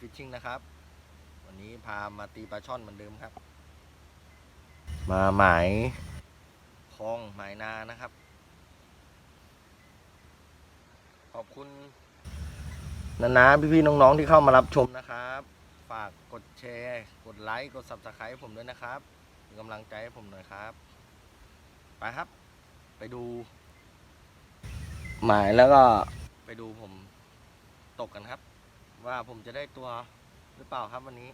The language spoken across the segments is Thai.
ฟิชชิ่งนะครับ วันนี้พามาตีปลาช่อนเหมือนเดิมครับ มาหมายคลองหมายนานะครับ ขอบคุณนานาพี่ๆน้องๆที่เข้ามารับชมนะครับ ฝากกดแชร์ กดไลค์ กด subscribe ให้ผมด้วยนะครับเป็นกำลังใจให้ผมหน่อยครับ ไปครับ ไปดู หมายแล้วก็ไปดูผมตกกันครับ ว่าผมจะได้ตัวหรือเปล่าครับวันนี้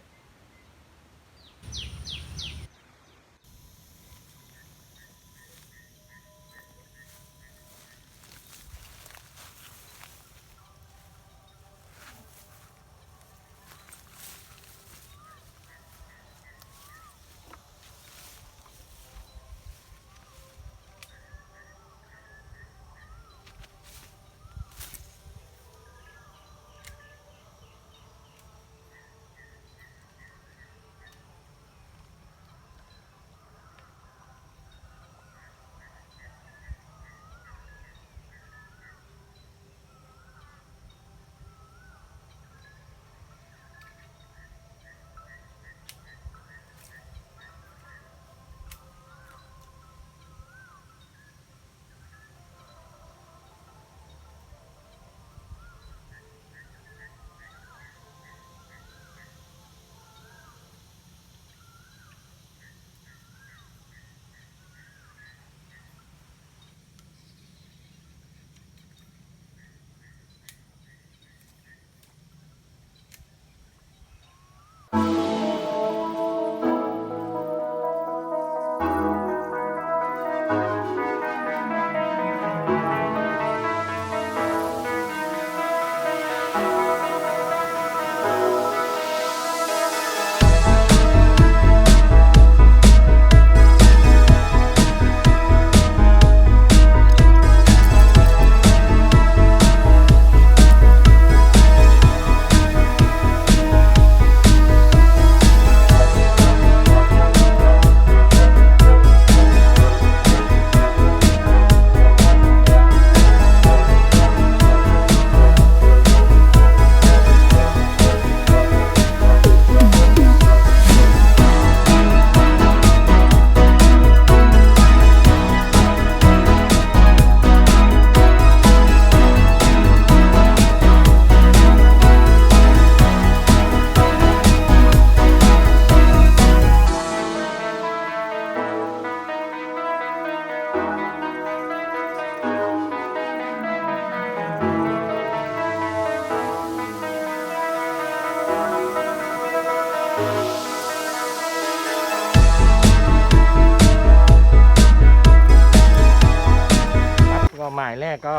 หมายแรกก็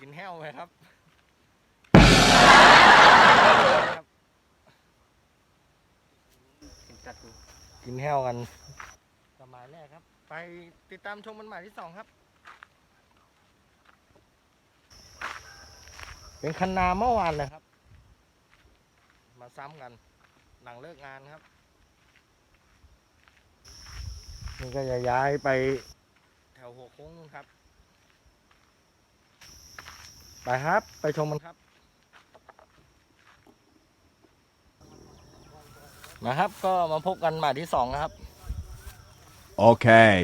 กินแห้วไปครับครับกินจัดดูกินแห้วกันกับหมายแรกครับ ไปติดตามชมมันหมายที่สองครับ เป็นคันนาเมื่อวานเลยครับ มาซ้ำกัน หลังเลิกงานครับนี่ก็จะย้ายไปแถวหัวโค้งนู่นครับ ไปครับ ไปชมมันครับ นะครับ ก็มาพบกันหมาที่สองนะครับ Okay.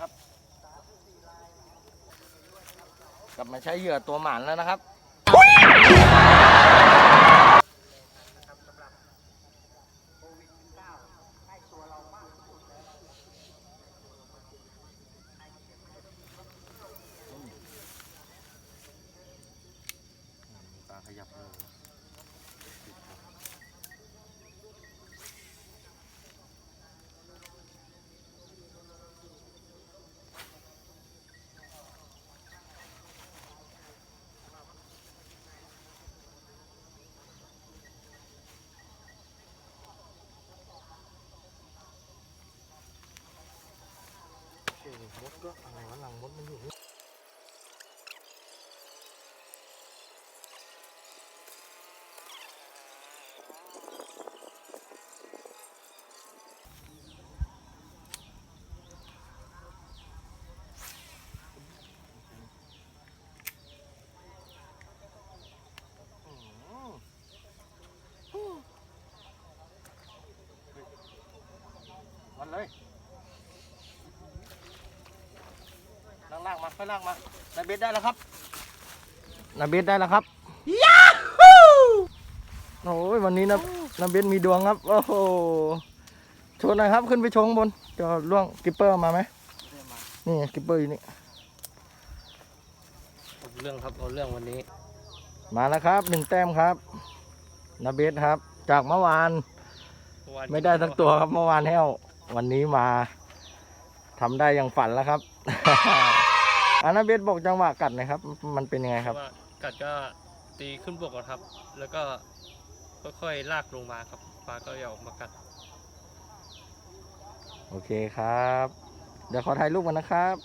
ครับ กลับมาใช้เหยื่อตัวหมานแล้วนะครับ มดก็อะไรวะหลังมดมันอยู่นี่มันเลย ลากลากมา ค่อยลากมานาเบสได้แล้วครับนาเบสได้แล้วครับยาฮูโอ้ยวันนี้นะนาเบสมีดวงครับ โอ้โหโชว์หน่อยครับ ขึ้นไปชงบนจะล่วงกิปเปอร์มาไหมนี่กิปเปอร์อยู่นี่เอาเรื่องครับเอาเรื่องวันนี้ มาแล้วครับหนึ่งแต้มครับนาเบสครับ จากเมื่อวาน ไม่ได้ทั้งตัวครับเมื่อวานแห้ว วันนี้มาทำได้อย่างฝันแล้วครับ อานาเบสบอกจังหวะกัดหนะครับ มันเป็นยังไงครับ ว่ากัดก็ตีขึ้นบกก่อนครับ แล้วก็ค่อยๆลากลงมาครับปลาก็จะออกมากัด โอเคครับ เดี๋ยวขอถ่ายรูปกันนะครับ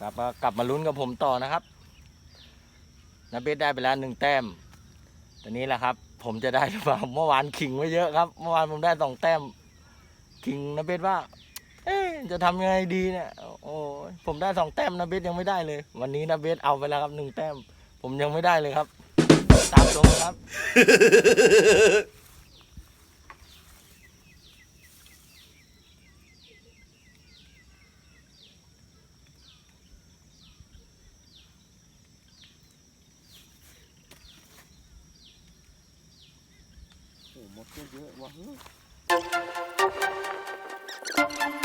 ครับก็กลับมาลุ้นกับผมต่อนะครับนาเบสได้ไปแล้วหนึ่งแต้ม ตอนนี้แหละครับ ผมจะได้หรือเปล่าเมื่อวานขิงไว้เยอะครับ เมื่อวานผมได้สองแต้มขิงนาเบสว่า เอ๊ะจะทำยังไงดีเนี่ย โอ้ผมได้สองแต้มนาเบสยังไม่ได้เลย วันนี้นาเบสเอาไปแล้วครับหนึ่งแต้ม ผมยังไม่ได้เลยครับ ตามตรงครับ โอ้หมดเยอะว่ะ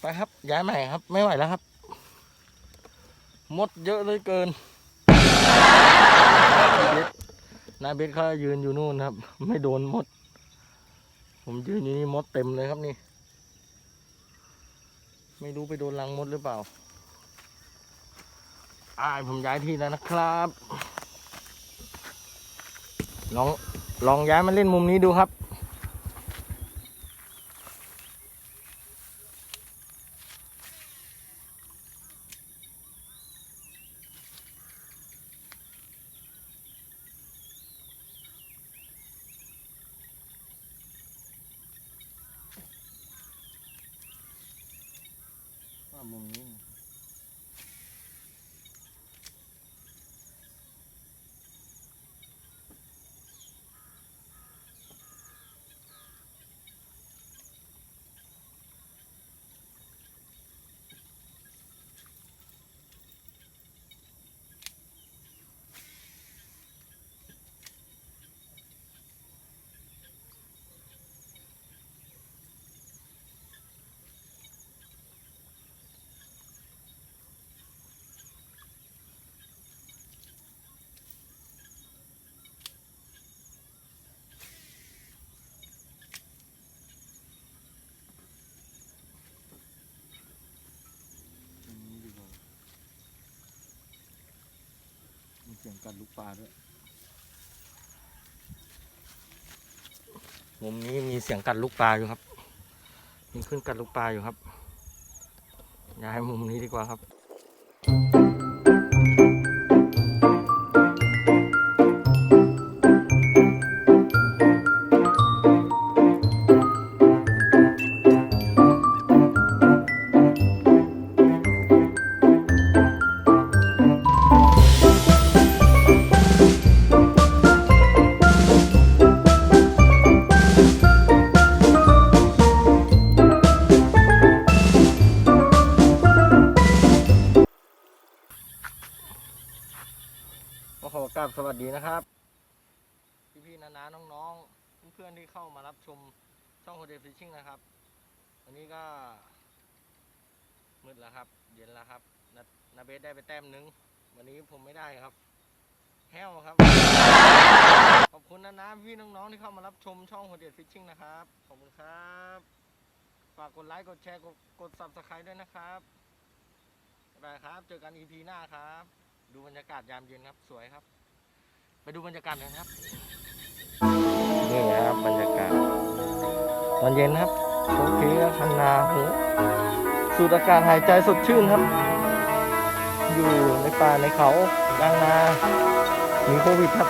ไปครับ ย้ายใหม่ครับ ไม่ไหวแล้วครับ มดเยอะเลยเกินนายเบสเขายืนอยู่นู่นครับ ไม่โดนมด ผมยืนอยู่นี่มดเต็มเลยครับนี่ ไม่รู้ไปโดนรังมดหรือเปล่าอ่าผมย้ายที่แล้วนะครับ ลองลองย้ายมาเล่นมุมนี้ดูครับ มุมนี้ต สียงกัดลูกปลาด้วยมุมนี้มีเสียงกัดลูกปลาอยู่ครับมีขึ้นกัดลูกปลาอยู่ครับย้ายมุมนี้ดีกว่าครับ เพื่อนๆที่เข้ามารับชมช่องโฮเดฟิชชิ่งนะครับ วันนี้ก็มืดแล้วครับ เย็นแล้วครับนานาเบสได้ไปแต้มหนึง วันนี้ผมไม่ได้ครับ แห้วครับ ขอบคุณนะนะพี่น้องๆที่เข้ามารับชมช่องโฮเดฟิชชิ่งนะครับ ขอบคุณครับ ฝากกดไลค์กดแชร์กดกด subscribe ด้วยนะครับบ๊ายบายครับ เจอกัน EP หน้าครับ ดูบรรยากาศยามเย็นครับ สวยครับ ไปดูบรรยากาศกันครับ นี่นะครับบรรยากาศตอนเย็นครับโอเคครับคันาหูสูดอากาศหายใจสดชื่นครับ อยู่ในป่าในเขากลางนา มีโควิดครับ